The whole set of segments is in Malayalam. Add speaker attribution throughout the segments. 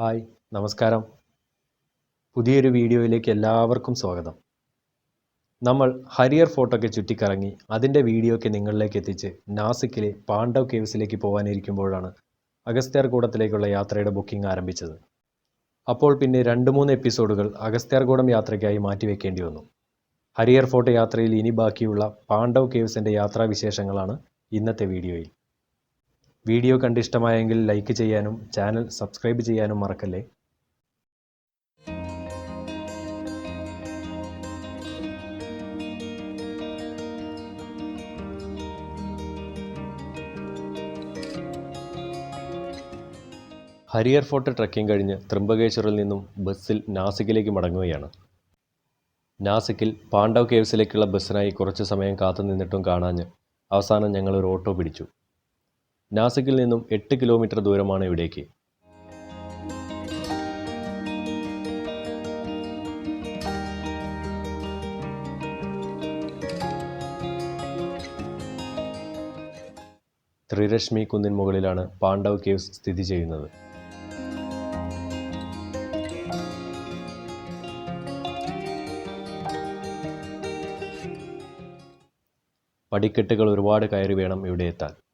Speaker 1: ഹായ് നമസ്കാരം. പുതിയൊരു വീഡിയോയിലേക്ക് എല്ലാവർക്കും സ്വാഗതം. നമ്മൾ ഹരിയർ ഫോർട്ടൊക്കെ ചുറ്റിക്കറങ്ങി അതിന്റെ വീഡിയോ ഒക്കെ നിങ്ങളിലേക്ക് എത്തിച്ച് നാസിക്കിലെ പാണ്ഡവ് കേവ്സിലേക്ക് പോകാനിരിക്കുമ്പോഴാണ് അഗസ്ത്യാർകൂടത്തിലേക്കുള്ള യാത്രയുടെ ബുക്കിംഗ് ആരംഭിച്ചത്. അപ്പോൾ പിന്നെ രണ്ട് മൂന്ന് എപ്പിസോഡുകൾ അഗസ്ത്യാർകൂടം യാത്രയ്ക്കായി മാറ്റിവെക്കേണ്ടി വന്നു. ഹരിയർ ഫോർട്ട് യാത്രയിൽ ഇനി ബാക്കിയുള്ള പാണ്ഡവ് കേവ്സിന്റെ യാത്രാവിശേഷങ്ങളാണ് ഇന്നത്തെ വീഡിയോയിൽ. വീഡിയോ കണ്ട് ഇഷ്ടമായെങ്കിൽ ലൈക്ക് ചെയ്യാനും ചാനൽ സബ്സ്ക്രൈബ് ചെയ്യാനും മറക്കല്ലേ? ഹരിയർ ഫോർട്ട് ട്രക്കിംഗ് കഴിഞ്ഞ് ത്രിംബകേശ്വറിൽ നിന്നും ബസ്സിൽ നാസിക്കിലേക്ക് മടങ്ങുകയാണ്. നാസിക്കിൽ പാണ്ഡവ് കേവ്സിലേക്കുള്ള ബസ്സിനായി കുറച്ച് സമയം കാത്തു നിന്നിട്ടും കാണാഞ്ഞ് അവസാനം ഞങ്ങൾ ഒരു ഓട്ടോ പിടിച്ചു. നാസിക്കിൽ നിന്നും എട്ട് കിലോമീറ്റർ ദൂരമാണ് ഇവിടേക്ക്. ത്രിരശ്മി കുന്നിൻ മുകളിലാണ് പാണ്ഡവ് കേവ്സ് സ്ഥിതി ചെയ്യുന്നത്. പടിക്കെട്ടുകൾ ഒരുപാട് കയറി വേണം ഇവിടെ എത്താൻ.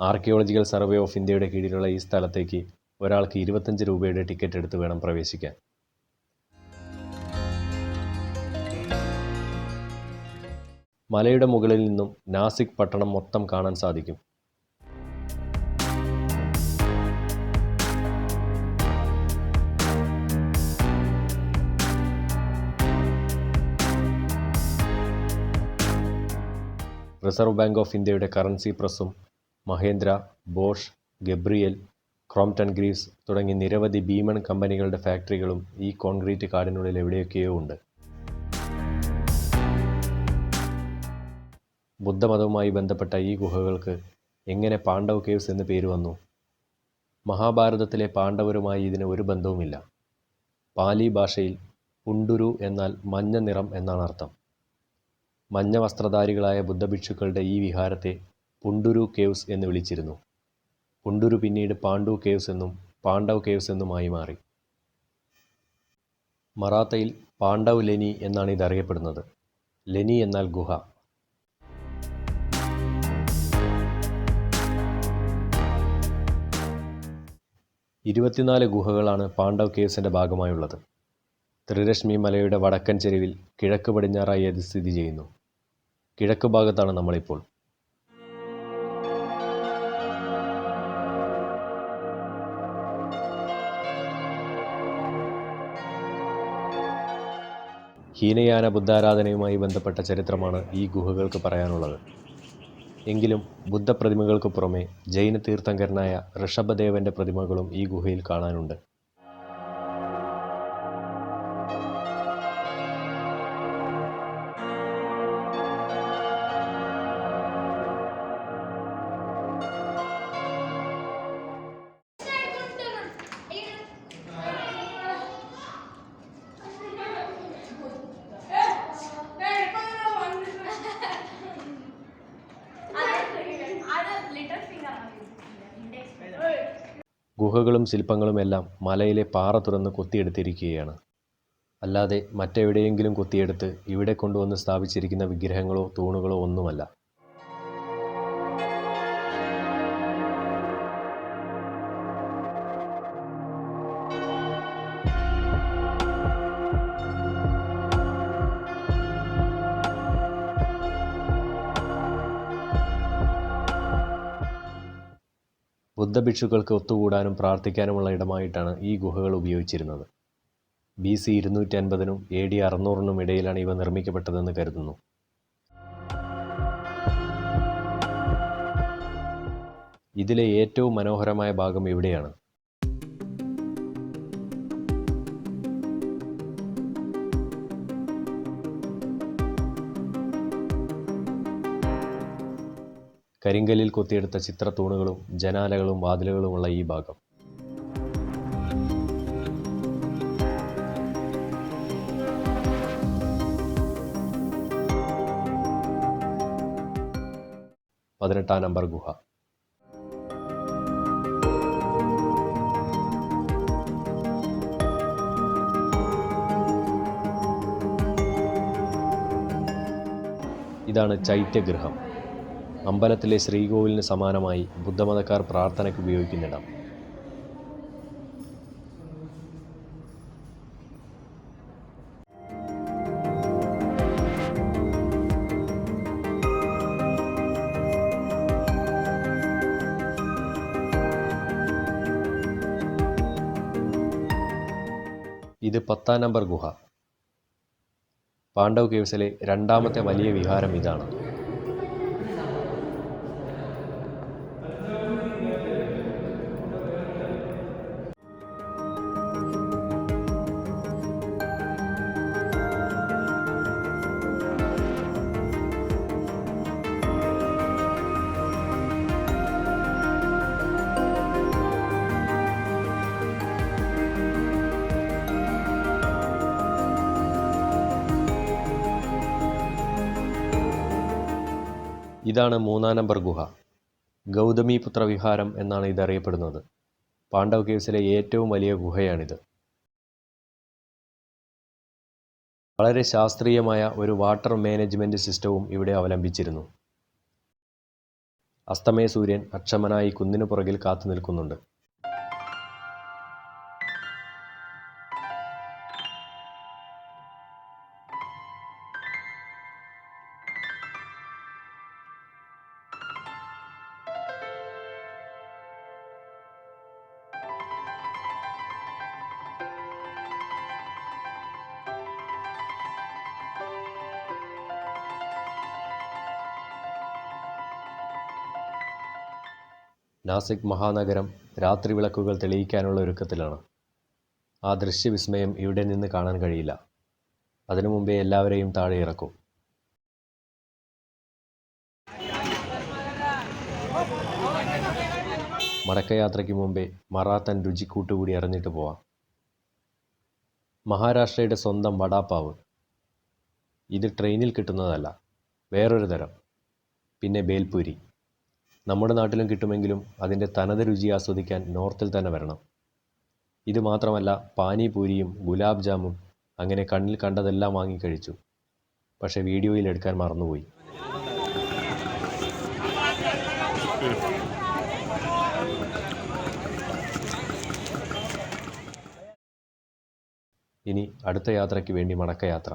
Speaker 1: ആർക്കിയോളജിക്കൽ സർവേ ഓഫ് ഇന്ത്യയുടെ കീഴിലുള്ള ഈ സ്ഥലത്തേക്ക് ഒരാൾക്ക് ഇരുപത്തഞ്ച് രൂപയുടെ ടിക്കറ്റ് എടുത്ത് വേണം പ്രവേശിക്കാൻ. മലയുടെ മുകളിൽ നിന്നും നാസിക് പട്ടണം മൊത്തം കാണാൻ സാധിക്കും. റിസർവ് ബാങ്ക് ഓഫ് ഇന്ത്യയുടെ കറൻസി പ്രസ്സും Mahindra Bosch Gabriel Crompton Greaves തുടങ്ങി നിരവധി ഭീമൻ കമ്പനികളുടെ ഫാക്ടറികളും ഈ കോൺക്രീറ്റ് കാടിനുള്ളിൽ എവിടെയൊക്കെയോ ഉണ്ട്. ബുദ്ധമതവുമായി ബന്ധപ്പെട്ട ഈ ഗുഹകൾക്ക് എങ്ങനെ പാണ്ഡവ് കേവ്സ് എന്ന് പേര് വന്നു? മഹാഭാരതത്തിലെ പാണ്ഡവരുമായി ഇതിന് ഒരു ബന്ധവുമില്ല. പാലി ഭാഷയിൽ പുണ്ടുരു എന്നാൽ മഞ്ഞ നിറം എന്നാണ് അർത്ഥം. മഞ്ഞ വസ്ത്രധാരികളായ ബുദ്ധഭിക്ഷുക്കളുടെ ഈ വിഹാരത്തെ പുണ്ടുരു കേവ്സ് എന്ന് വിളിച്ചിരുന്നു. പുണ്ടുരു പിന്നീട് പാണ്ഡു കേവ്സ് എന്നും പാണ്ഡവ് കേവ്സ് എന്നുമായി മാറി. മറാത്തയിൽ പാണ്ഡവ് ലെനി എന്നാണ് അറിയപ്പെടുന്നത് ലെനി എന്നാൽ ഗുഹ. ഇരുപത്തിനാല് ഗുഹകളാണ് പാണ്ഡവ് കേവ്സിന്റെ ഭാഗമായുള്ളത്. ത്രിരശ്മി മലയുടെ വടക്കൻ ചെരുവിൽ കിഴക്ക് പടിഞ്ഞാറായി അത് സ്ഥിതി ചെയ്യുന്നു. കിഴക്ക് ഭാഗത്താണ് നമ്മളിപ്പോൾ. ഹീനയാന ബുദ്ധാരാധനയുമായി ബന്ധപ്പെട്ട ചരിത്രമാണ് ഈ ഗുഹകൾക്ക് പറയാനുള്ളത്. എങ്കിലും ബുദ്ധപ്രതിമകൾക്ക് പുറമെ ജൈന തീർത്ഥങ്കരനായ ഋഷഭദേവന്റെ പ്രതിമകളും ഈ ഗുഹയിൽ കാണാനുണ്ട്. ഗുഹകളും ശില്പങ്ങളും എല്ലാം മലയിലെ പാറ തുറന്ന് കൊത്തിയെടുത്തിരിക്കുകയാണ്. അല്ലാതെ മറ്റെവിടെയെങ്കിലും കൊത്തിയെടുത്ത് ഇവിടെ കൊണ്ടുവന്ന് സ്ഥാപിച്ചിരിക്കുന്ന വിഗ്രഹങ്ങളോ തൂണുകളോ ഒന്നുമല്ല. ബുദ്ധഭിക്ഷുക്കൾക്ക് ഒത്തുകൂടാനും പ്രാർത്ഥിക്കാനുമുള്ള ഇടമായിട്ടാണ് ഈ ഗുഹകൾ ഉപയോഗിച്ചിരുന്നത്. ബി സി ഇരുന്നൂറ്റി അൻപതിനും എ ഡി അറുന്നൂറിനും ഇടയിലാണ് ഇവ നിർമ്മിക്കപ്പെട്ടതെന്ന് കരുതുന്നു. ഇതിലെ ഏറ്റവും മനോഹരമായ ഭാഗം ഇവിടെയാണ്. കരിങ്കല്ലിൽ കൊത്തിയെടുത്ത ചിത്രത്തൂണുകളും ജനാലകളും വാതിലുകളുമുള്ള ഈ ഭാഗം. പതിനെട്ടാം നമ്പർ ഗുഹ. ഇതാണ് ചൈത്യഗൃഹം. അമ്പലത്തിലെ ശ്രീകോവിലിന് സമാനമായി ബുദ്ധമതക്കാർ പ്രാർത്ഥനയ്ക്ക് ഉപയോഗിക്കുന്നിടം. ഇത് പത്താം നമ്പർ ഗുഹ. പാണ്ഡവ് കേവ്സിലെ രണ്ടാമത്തെ വലിയ വിഹാരം ഇതാണ്. ഇതാണ് മൂന്നാം നമ്പർ ഗുഹ. ഗൗതമിപുത്ര വിഹാരം എന്നാണ് ഇതറിയപ്പെടുന്നത്. പാണ്ഡവ് കേവ്സിലെ ഏറ്റവും വലിയ ഗുഹയാണിത്. വളരെ ശാസ്ത്രീയമായ ഒരു വാട്ടർ മാനേജ്മെന്റ് സിസ്റ്റവും ഇവിടെ അവലംബിച്ചിരുന്നു. അസ്തമയ സൂര്യൻ അക്ഷമനായി കുന്നിനു പുറകിൽ കാത്തു നിൽക്കുന്നുണ്ട്. നാസിക് മഹാനഗരം രാത്രി വിളക്കുകൾ തെളിയിക്കാനുള്ള ഒരുക്കത്തിലാണ്. ആ ദൃശ്യവിസ്മയം ഇവിടെ നിന്ന് കാണാൻ കഴിയില്ല. അതിനു മുമ്പേ എല്ലാവരെയും താഴെ ഇറക്കും. മടക്കയാത്രയ്ക്ക് മുമ്പേ മറാത്തൻ രുചിക്കൂട്ടുകൂടി അറിഞ്ഞിട്ട് പോവാം. മഹാരാഷ്ട്രയുടെ സ്വന്തം വടാപ്പാവ്. ഇത് ട്രെയിനിൽ കിട്ടുന്നതല്ല വേറൊരു തരം. പിന്നെ ബേൽപൂരി. നമ്മുടെ നാട്ടിലും കിട്ടുമെങ്കിലും അതിന്റെ തനത് രുചി ആസ്വദിക്കാൻ നോർത്തിൽ തന്നെ വരണം. ഇത് മാത്രമല്ല പാനിപൂരിയും ഗുലാബ് ജാമും അങ്ങനെ കണ്ണിൽ കണ്ടതെല്ലാം വാങ്ങിക്കഴിച്ചു പക്ഷേ വീഡിയോയിൽ എടുക്കാൻ മറന്നുപോയി. ഇനി അടുത്ത യാത്രയ്ക്ക് വേണ്ടി മടക്കയാത്ര.